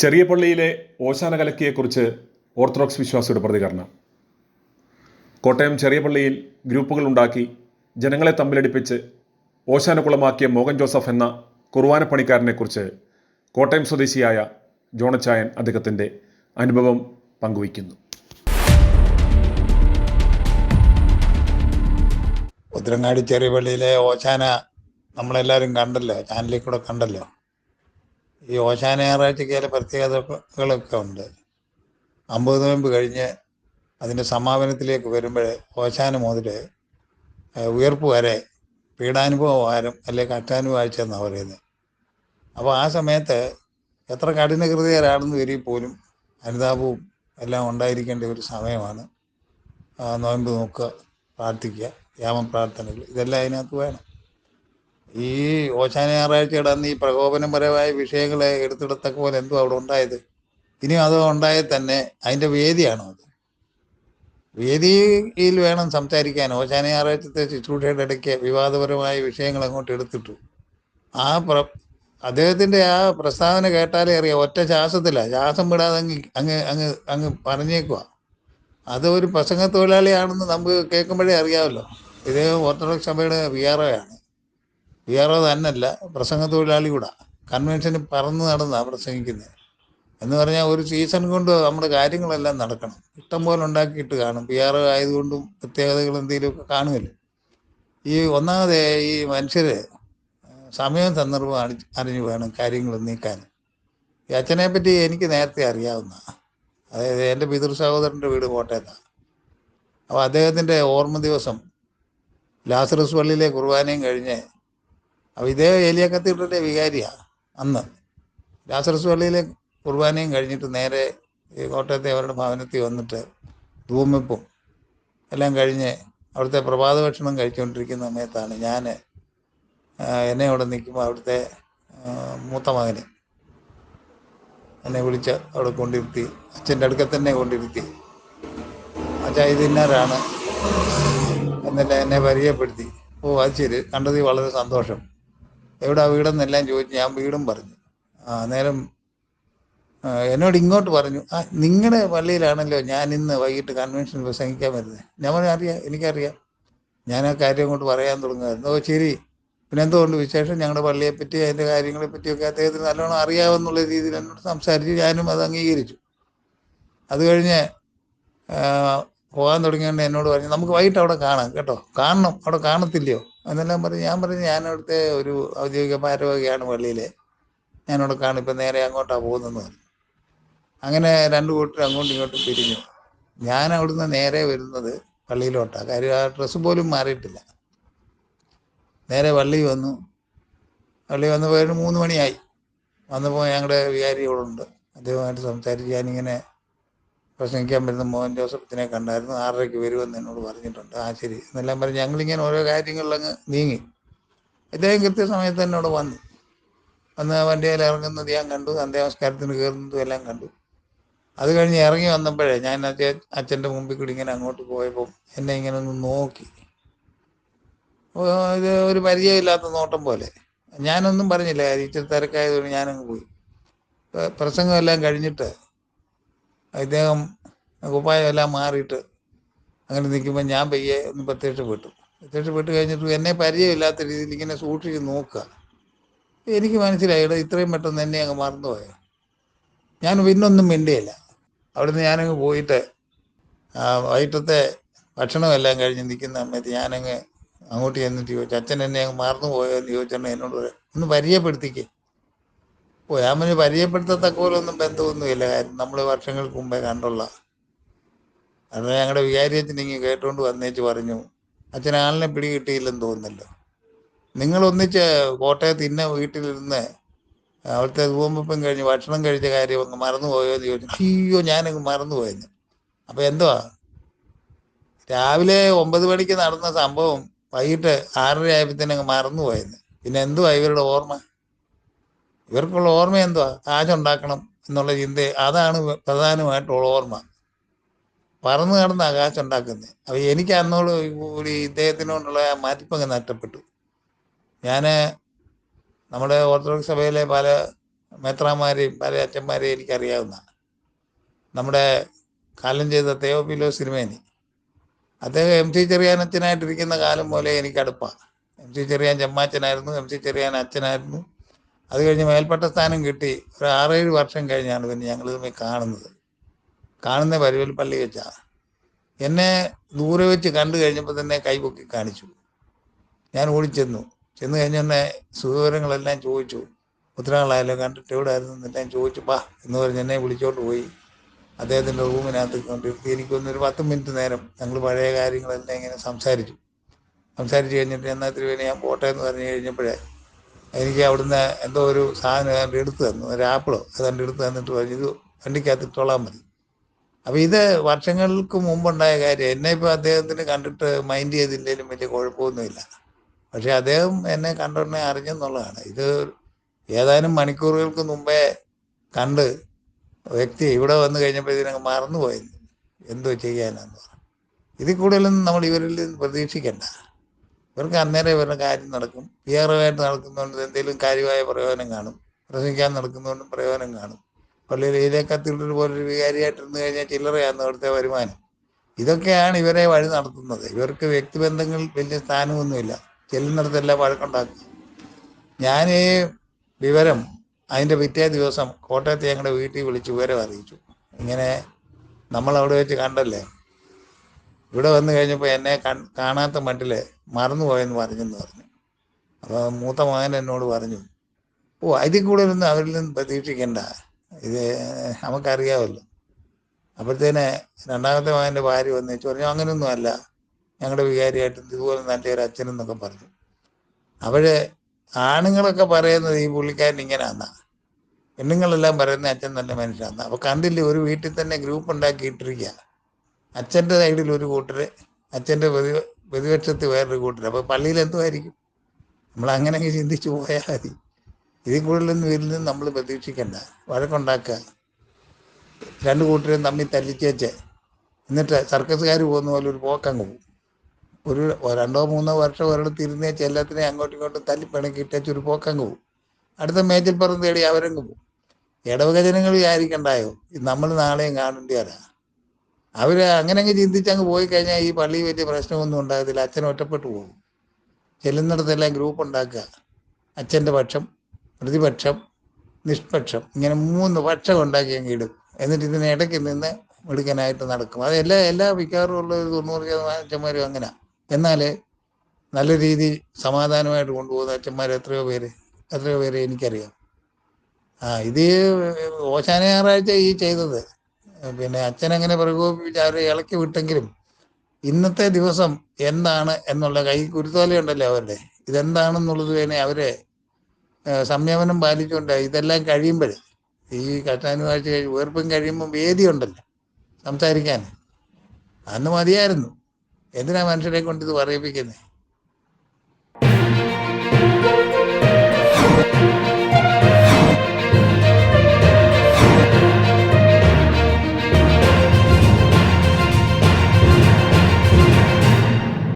ചെറിയ പള്ളിയിലെ ഓശാന കലക്കിയെക്കുറിച്ച് ഓർത്തഡോക്സ് വിശ്വാസിയുടെ പ്രതികരണം. കോട്ടയം ചെറിയ പള്ളിയിൽ ഗ്രൂപ്പുകൾ ഉണ്ടാക്കി ജനങ്ങളെ തമ്മിലടിപ്പിച്ച് ഓശാനക്കുളമാക്കിയ മോഹൻ ജോസഫ് എന്ന കുർവാന പണിക്കാരനെക്കുറിച്ച് കോട്ടയം സ്വദേശിയായ ജോണച്ചായൻ അദ്ദേഹത്തിന്റെ അനുഭവം പങ്കുവയ്ക്കുന്നു. ഉത്തരങ്ങാടി ചെറിയ പള്ളിയിലെ ഓശാന നമ്മളെല്ലാവരും കണ്ടല്ലോ ചാനലിൽ കൂടെ കണ്ടല്ലോ. ഈ ഓശാന ഞായറാഴ്ചയ്ക്ക് പ്രത്യേകതകളൊക്കെ ഉണ്ട്. അമ്പത് നോയമ്പ് കഴിഞ്ഞ് അതിന്റെ സമാപനത്തിലേക്ക് വരുമ്പോൾ ഓശാന മുതൽ ഉയർപ്പ് വരെ പീഡാനുഭവ വാരം അല്ലെങ്കിൽ കഷ്ടാനുഭവാഴ്ച എന്നാണ് പറയുന്നത് അപ്പോൾ ആ സമയത്ത് എത്ര കഠിന ഹൃദയരാണെന്ന് വരിക പോലും അനുതാപവും എല്ലാം ഉണ്ടായിരിക്കേണ്ട ഒരു സമയമാണ് നോയമ്പ് നോക്കുക പ്രാർത്ഥിക്കുക യാമം പ്രാർത്ഥനകൾ ഇതെല്ലാം അതിനകത്ത് വേണം. ഈ ഓശാന ഞായറാഴ്ചയുടെ അന്ന് ഈ പ്രകോപനപരമായ വിഷയങ്ങളെ എടുത്തെടുത്തക്ക പോലെ എന്തോ അവിടെ ഉണ്ടായത്. ഇനി അത് ഉണ്ടായാൽ തന്നെ അതിന്റെ വേദിയാണോ അത്? വേദിയിൽ വേണം സംസാരിക്കാൻ. ഓശാന ഞായറാഴ്ചത്തെ ശുശ്രൂഷയുടെ ഇടയ്ക്ക് വിവാദപരമായ വിഷയങ്ങൾ അങ്ങോട്ട് എടുത്തിട്ടു. ആ പ്ര അദ്ദേഹത്തിന്റെ ആ പ്രസ്താവന കേട്ടാലേ അറിയാം ഒറ്റ ശ്വാസത്തിലാണ് ശ്വാസം വിടാതെ അങ്ങ് അങ്ങ് അങ്ങ് അങ്ങ് പറഞ്ഞേക്കുക അത് ഒരു പ്രസംഗ തൊഴിലാളിയാണെന്ന് നമുക്ക് കേൾക്കുമ്പോഴേ അറിയാമല്ലോ. ഇത് ഓർത്തഡോക്സ് സഭയുടെ വി ആണ് വി ആർ ഒ തന്നല്ല പ്രസംഗ തൊഴിലാളി കൂടാ. കൺവെൻഷന് പറന്ന് നടന്നാണ് പ്രസംഗിക്കുന്നത്. എന്ന് പറഞ്ഞാൽ ഒരു സീസൺ കൊണ്ട് നമ്മുടെ കാര്യങ്ങളെല്ലാം നടക്കണം. ഇഷ്ടം പോലെ ഉണ്ടാക്കിയിട്ട് കാണും. പി ആർ ആയതുകൊണ്ടും പ്രത്യേകതകൾ എന്തെങ്കിലുമൊക്കെ കാണുമല്ലോ. ഈ ഒന്നാമത് ഈ മനുഷ്യർ സമയം സന്ദർഭവും അണി അറിഞ്ഞു വേണം കാര്യങ്ങൾ നീക്കാൻ. ഈ അച്ഛനെ പറ്റി എനിക്ക് നേരത്തെ അറിയാവുന്ന അതായത് എന്റെ പിതൃ സഹോദരന്റെ വീട് കോട്ടയത്താണ് അപ്പോൾ അദ്ദേഹത്തിന്റെ ഓർമ്മ ദിവസം ലാസറസ് പള്ളിയിലെ കുർബാനയും കഴിഞ്ഞ് അപ്പോൾ ഇതേ ഏലിയ കത്തീഡ്രലിന്റെ വികാരിയാണ് അന്ന്. ലാസറസ് പള്ളിയിലെ കുർബാനയും കഴിഞ്ഞിട്ട് നേരെ കോട്ടയത്തെ അവരുടെ ഭവനത്തിൽ വന്നിട്ട് ധൂമിപ്പും എല്ലാം കഴിഞ്ഞ് അവിടുത്തെ പ്രഭാത ഭക്ഷണം കഴിച്ചുകൊണ്ടിരിക്കുന്ന സമയത്താണ് ഞാൻ എന്നെ അവിടെ നിൽക്കുമ്പോൾ അവിടുത്തെ മൂത്ത മകന് എന്നെ വിളിച്ച് അവിടെ കൊണ്ടിരുത്തി അച്ഛന്റെ അടുക്കൽ തന്നെ കൊണ്ടിരുത്തി. അച്ഛാ ഇത് ഇന്നാരാണ്? എന്നല്ല എന്നെ പരിചയപ്പെടുത്തി. ഓ അത് ശരി. കണ്ടതിൽ വളരെ സന്തോഷം. എവിടാ വീടെന്നെല്ലാം ചോദിച്ചു ഞാൻ വീടും പറഞ്ഞു. ആ നേരം എന്നോട് ഇങ്ങോട്ട് പറഞ്ഞു ആ നിങ്ങളുടെ പള്ളിയിലാണല്ലോ ഞാൻ ഇന്ന് വൈകിട്ട് കൺവെൻഷൻ പ്രസംഗിക്കാൻ വരുന്നത് ഞാൻ പറഞ്ഞു അറിയാം എനിക്കറിയാം. ഞാൻ ആ കാര്യം കൊണ്ട് പറയാൻ തുടങ്ങുമായിരുന്നു ഓ ശരി. പിന്നെ എന്തുകൊണ്ട് വിശേഷം? ഞങ്ങളുടെ പള്ളിയെ പറ്റി അതിന്റെ കാര്യങ്ങളെ പറ്റിയൊക്കെ അദ്ദേഹത്തിന് നല്ലോണം അറിയാമെന്നുള്ള രീതിയിൽ എന്നോട് സംസാരിച്ച് ഞാനും അത് അംഗീകരിച്ചു. അത് കഴിഞ്ഞ് പോകാൻ തുടങ്ങിയോണ്ട് എന്നോട് പറഞ്ഞു നമുക്ക് വൈകിട്ട് അവിടെ കാണാം കേട്ടോ? കാണണം അവിടെ കാണത്തില്ലയോ? എന്നെല്ലാം പറഞ്ഞ് ഞാൻ പറഞ്ഞു ഞാൻ അവിടുത്തെ ഒരു ഔദ്യോഗിക ഭാരവാഹിയാണ് പള്ളിയിലെ ഞാനവിടെ കാണും. ഇപ്പം നേരെ അങ്ങോട്ടാണ് പോകുന്നതെന്ന് പറഞ്ഞു അങ്ങനെ രണ്ടു കൂട്ടർ അങ്ങോട്ടും ഇങ്ങോട്ടും പിരിഞ്ഞു. ഞാൻ അവിടുന്ന് നേരെ വരുന്നത് പള്ളിയിലോട്ടാണ് കാര്യം ആ ഡ്രസ്സ് പോലും മാറിയിട്ടില്ല. നേരെ പള്ളി വന്നു. പള്ളി വന്നപ്പോൾ മൂന്ന് മണിയായി. വന്നപ്പോൾ ഞങ്ങളുടെ വികാരി ഇവിടെ ഉണ്ട് അദ്ദേഹമായിട്ട് സംസാരിച്ച് ഞാനിങ്ങനെ പ്രസംഗിക്കാൻ വരുന്ന മോഹൻ ജോസഫത്തിനെ കണ്ടായിരുന്നു. ആറരയ്ക്ക് വരുമെന്ന് എന്നോട് പറഞ്ഞിട്ടുണ്ട്. ആ ശരി. എന്നെല്ലാം പറഞ്ഞ് ഞങ്ങളിങ്ങനെ ഓരോ കാര്യങ്ങളിലങ്ങ് നീങ്ങി. ഇദ്ദേഹം കൃത്യസമയത്ത് എന്നോട് വന്നു. വന്ന് വണ്ടിയിൽ ഇറങ്ങുന്നത് ഞാൻ കണ്ടു. അന്ത്യാമസ്കാരത്തിന് കയറുന്നതും എല്ലാം കണ്ടു. അത് കഴിഞ്ഞ് ഇറങ്ങി വന്നപ്പോഴേ ഞാൻ അച്ഛൻ അച്ഛന്റെ മുമ്പിൽ കൂടി ഇങ്ങനെ അങ്ങോട്ട് പോയപ്പോൾ എന്നെ ഇങ്ങനെ ഒന്ന് നോക്കി. ഇത് ഒരു പരിചയമില്ലാത്ത നോട്ടം പോലെ. ഞാനൊന്നും പറഞ്ഞില്ല. ഇച്ചിരി തിരക്കായതുകൊണ്ട് ഞാനങ്ങ് പോയി. പ്രസംഗമെല്ലാം കഴിഞ്ഞിട്ട് ഇദ്ദേഹം എല്ലാം മാറിയിട്ട് അങ്ങനെ നിൽക്കുമ്പോൾ ഞാൻ പയ്യെ ഒന്ന് പ്രത്യക്ഷ പെട്ടു പ്രത്യക്ഷ പെട്ട് കഴിഞ്ഞിട്ട് എന്നെ പരിചയമില്ലാത്ത രീതിയിൽ ഇങ്ങനെ സൂക്ഷിച്ച് നോക്കുക. എനിക്ക് മനസ്സിലായി ഇവിടെ ഇത്രയും പെട്ടെന്ന് എന്നെ അങ്ങ് മറന്നുപോയോ? ഞാൻ പിന്നൊന്നും മിണ്ടിയില്ല. അവിടുന്ന് ഞാനങ്ങ് പോയിട്ട് വൈകിട്ടത്തെ ഭക്ഷണമെല്ലാം കഴിഞ്ഞ് നിൽക്കുന്ന സമയത്ത് ഞാനങ്ങ് അങ്ങോട്ട് ചെന്നിട്ട് ചോദിച്ചു അച്ഛൻ എന്നെ അങ്ങ് മറന്നു പോയോ എന്ന് ചോദിച്ചാൽ എന്നോട് ഒന്ന് പരിചയപ്പെടുത്തിക്കേ. ഓ ഞാൻ പറഞ്ഞു പരിചയപ്പെടുത്തത്തക്ക പോലെ ഒന്നും ബന്ധമൊന്നുമില്ല നമ്മൾ വർഷങ്ങൾക്ക് മുമ്പേ കണ്ടുള്ള. അത് ഞങ്ങളുടെ വികാരിയച്ഛൻ ഇങ്ങനെ കേട്ടുകൊണ്ട് വന്നേച്ച് പറഞ്ഞു അച്ഛൻ ആളിനെ പിടി കിട്ടിയില്ലെന്ന് തോന്നുന്നല്ലോ. നിങ്ങൾ ഒന്നിച്ച് കോട്ടയത്ത് ഇന്ന വീട്ടിലിരുന്ന് അവിടുത്തെ ഭൂമിപ്പം കഴിഞ്ഞ് ഭക്ഷണം കഴിച്ച കാര്യം ഒന്ന് മറന്നുപോയോ എന്ന് ചോദിച്ചു. അയ്യോ ഞാനങ്ങ് മറന്നുപോയെന്ന്. അപ്പൊ എന്തുവാ? രാവിലെ ഒമ്പത് മണിക്ക് നടന്ന സംഭവം വൈകിട്ട് ആറര ആയപ്പോഴത്തേനങ്ങ് മറന്നുപോയെന്ന്. പിന്നെ എന്തുവാ ഇവരുടെ ഓർമ്മ? ഇവർക്കുള്ള ഓർമ്മ എന്തുവാ? കാശുണ്ടാക്കണം എന്നുള്ള ചിന്ത. അതാണ് പ്രധാനമായിട്ടുള്ള ഓർമ്മ. പറന്നു കിടന്ന് ആകാശം ഉണ്ടാക്കുന്നത് അപ്പൊ എനിക്ക് അന്നോട് കൂടി ഇദ്ദേഹത്തിനോടുള്ള മതിപ്പങ്ങ് നഷ്ടപ്പെട്ടു. ഞാൻ നമ്മുടെ ഓർത്തഡോക്സ് സഭയിലെ പല മേത്രാമാരെയും പല അച്ഛന്മാരെയും എനിക്കറിയാവുന്ന നമ്മുടെ കാലം ചെയ്ത തേവപിലോ സിനിമേനി. അദ്ദേഹം എം സി ചെറിയാനച്ഛനായിട്ടിരിക്കുന്ന കാലം പോലെ എനിക്ക് അടുപ്പാണ് എം സി ചെറിയാൻ ചെമ്മാച്ചനായിരുന്നു എം സി ചെറിയാൻ അച്ഛനായിരുന്നു. അത് കഴിഞ്ഞ് മേൽപ്പെട്ട സ്ഥാനം കിട്ടി. ഒരു ആറേഴ് വർഷം കഴിഞ്ഞാണ് പിന്നെ ഞങ്ങൾ തമ്മിൽ കാണുന്നത്. കാണുന്ന പരുവൽ പള്ളി വെച്ചാണ് എന്നെ ദൂരെ വെച്ച് കണ്ടു കഴിഞ്ഞപ്പോൾ തന്നെ കൈപൊക്കി കാണിച്ചു. ഞാൻ ഓടിച്ചെന്നു. ചെന്ന് കഴിഞ്ഞ എന്നെ സുഖവിവരങ്ങളെല്ലാം ചോദിച്ചു. ഉത്തരങ്ങളായാലോ കണ്ടിട്ട് എവിടെ ആയിരുന്നു എന്നെല്ലാം ചോദിച്ചു. പാ എന്ന് പറഞ്ഞ് എന്നെ വിളിച്ചോണ്ട് പോയി. അദ്ദേഹത്തിന്റെ റൂമിനകത്ത് കൊണ്ടിരുത്തി എനിക്കൊന്നൊരു പത്ത് മിനിറ്റ് നേരം ഞങ്ങൾ പഴയ കാര്യങ്ങളെല്ലാം ഇങ്ങനെ സംസാരിച്ചു. സംസാരിച്ച് കഴിഞ്ഞിട്ട് എന്നാൽ തിരുവേനെ ഞാൻ പോട്ടെ എന്ന് പറഞ്ഞു കഴിഞ്ഞപ്പോഴേ എനിക്ക് അവിടുന്ന് എന്തോ ഒരു സാധനം ഏതാണ്ട് എടുത്തു തന്നു. ഒരു ആപ്പിളോ ഏതാണ്ട് എടുത്തു തന്നിട്ട് പറഞ്ഞു ഇത് വണ്ടിക്കകത്ത് ഇട്ടോളാൻ മതി. അപ്പോൾ ഇത് വർഷങ്ങൾക്ക് മുമ്പുണ്ടായ കാര്യം. എന്നെ ഇപ്പോൾ അദ്ദേഹത്തിന് കണ്ടിട്ട് മൈൻഡ് ചെയ്തില്ലെങ്കിലും വലിയ കുഴപ്പമൊന്നുമില്ല. പക്ഷേ അദ്ദേഹം എന്നെ കണ്ടുടനെ അറിഞ്ഞെന്നുള്ളതാണ്. ഇത് ഏതാനും മണിക്കൂറുകൾക്ക് മുമ്പേ കണ്ട് വ്യക്തി ഇവിടെ വന്നു കഴിഞ്ഞപ്പോൾ ഇതിനങ്ങ് മറന്നുപോയത് എന്തോ ചെയ്യാനാന്ന് പറഞ്ഞു. ഇതിൽ കൂടുതലൊന്നും നമ്മൾ ഇവരിൽ പ്രതീക്ഷിക്കണ്ട. ഇവർക്ക് അന്നേരം ഇവരുടെ കാര്യം നടക്കും. വികാരമായിട്ട് നടക്കുന്നതുകൊണ്ട് എന്തെങ്കിലും കാര്യമായ പ്രയോജനം കാണും. പ്രസംഗിക്കാൻ നടക്കുന്നതുകൊണ്ടും പ്രയോജനം കാണും. പള്ളിയിൽ ഇതിലെ കത്തിട്ടൊരു പോലൊരു വികാരിയായിട്ടിരുന്ന് കഴിഞ്ഞാൽ ചില്ലറയാണ് അവിടുത്തെ വരുമാനം. ഇതൊക്കെയാണ് ഇവരെ വഴി നടത്തുന്നത്. ഇവർക്ക് വ്യക്തിബന്ധങ്ങൾ വലിയ സ്ഥാനമൊന്നുമില്ല. ചെല്ലുന്നിടത്തെല്ലാം വഴക്കുണ്ടാക്കി. ഞാൻ ഈ വിവരം അതിന്റെ പിറ്റേ ദിവസം കോട്ടയത്ത് ഞങ്ങളുടെ വീട്ടിൽ വിളിച്ച് വിവരം അറിയിച്ചു. ഇങ്ങനെ നമ്മൾ അവിടെ വെച്ച് കണ്ടല്ലേ? ഇവിടെ വന്നു കഴിഞ്ഞപ്പോൾ എന്നെ കാണാത്ത മട്ടിൽ മറന്നുപോയെന്ന് പറഞ്ഞെന്ന് പറഞ്ഞു. അപ്പോൾ മൂത്ത മകൻ എന്നോട് പറഞ്ഞു ഓ അതിൽ കൂടുതലൊന്നും അവരിൽ നിന്ന് പ്രതീക്ഷിക്കേണ്ട. ഇത് നമുക്കറിയാമല്ലോ അപ്പോഴത്തേന് രണ്ടാമത്തെ മകന്റെ ഭാര്യ വന്നേച്ച് പറഞ്ഞു അങ്ങനെയൊന്നും അല്ല. ഞങ്ങളുടെ വികാരിയായിട്ട് ഇതുപോലെ നല്ലൊരു അച്ഛനെന്നൊക്കെ പറഞ്ഞു. അവർ ആണുങ്ങളൊക്കെ പറയുന്നത് ഈ പുള്ളിക്കാരൻ ഇങ്ങനെയാന്നാ പെണ്ണുങ്ങളെല്ലാം പറയുന്ന അച്ഛൻ നല്ല മനുഷ്യനാണ് അപ്പൊ കണ്ടില്ലേ ഒരു വീട്ടിൽ തന്നെ ഗ്രൂപ്പ് ഉണ്ടാക്കിയിട്ടിരിക്കുക അച്ഛന്റെ സൈഡിൽ ഒരു കൂട്ടർ അച്ഛന്റെ പ്രതി പ്രതിപക്ഷത്ത് വേറൊരു കൂട്ടർ അപ്പൊ പള്ളിയിൽ എന്തുമായിരിക്കും നമ്മൾ അങ്ങനെ ചിന്തിച്ചു പോയാൽ മതി. ഇതിൽ കൂടുതലൊന്നും ഇതിൽ നിന്ന് നമ്മൾ പ്രതീക്ഷിക്കണ്ട. വഴക്കുണ്ടാക്കുക. രണ്ട് കൂട്ടരും തമ്മിൽ തല്ലിച്ചേച്ച്. എന്നിട്ട് സർക്കസുകാർ പോകുന്ന പോലെ ഒരു പോക്കങ്ങ് പോകും ഒരു രണ്ടോ മൂന്നോ വർഷം ഒരിടത്ത് ഇരുന്നേച്ച് എല്ലാത്തിനെയും അങ്ങോട്ടും ഇങ്ങോട്ടും തല്ലി ഇട്ടേച്ച് ഒരു പോക്കങ്ങ് പോകും അടുത്ത മേച്ചിൽ പറന്ന് തേടി അവരങ്ങ് പോകും ഇടവക ജനങ്ങൾ വിചാരിക്കണ്ടായോ നമ്മൾ നാളെയും കാണേണ്ടിയാരാ അവർ അങ്ങനെ അങ്ങ് ചിന്തിച്ചങ്ങ് പോയി കഴിഞ്ഞാൽ ഈ പള്ളി വലിയ പ്രശ്നമൊന്നും ഉണ്ടാകത്തില്ല. അച്ഛൻ ഒറ്റപ്പെട്ടു പോകും. ചെല്ലുന്നിടത്തെല്ലാം ഗ്രൂപ്പ് ഉണ്ടാക്കുക. അച്ഛന്റെ പക്ഷം പ്രതിപക്ഷം നിഷ്പക്ഷം ഇങ്ങനെ മൂന്ന് പക്ഷം ഉണ്ടാക്കി അങ്ങ് ഇടും. എന്നിട്ട് ഇതിന് ഇടയ്ക്ക് നിന്ന് മിടുക്കനായിട്ട് നടക്കും. അത് എല്ലാ എല്ലാ വികാറും ഉള്ള ഒരു തൊണ്ണൂറ് ശതമാനം അച്ഛന്മാരും അങ്ങനെ. എന്നാൽ നല്ല രീതിയിൽ സമാധാനമായിട്ട് കൊണ്ടുപോകുന്ന അച്ഛന്മാർ എത്രയോ പേര് എത്രയോ പേര് എനിക്കറിയാം. ആ ഇത് ഓശാന ഞായറാഴ്ച ഈ ചെയ്തത്. പിന്നെ അച്ഛൻ അങ്ങനെ പ്രകോപിപ്പിച്ച് അവരെ ഇളക്കി വിട്ടെങ്കിലും ഇന്നത്തെ ദിവസം എന്താണ് എന്നുള്ള കൈ കുരുത്തോലയുണ്ടല്ലോ അവരുടെ? ഇതെന്താണെന്നുള്ളത് തന്നെ അവരെ സംയമനം പാലിച്ചുകൊണ്ട് ഇതെല്ലാം കഴിയുമ്പോൾ ഈ കഷ്ടാനുവാഴ്ച കഴിയും വേർപ്പും കഴിയുമ്പോൾ വേദി ഉണ്ടല്ലോ സംസാരിക്കാൻ. അന്ന് മതിയായിരുന്നു. എന്തിനാ മനുഷ്യരെ കൊണ്ട് ഇത് പറയിപ്പിക്കുന്നത്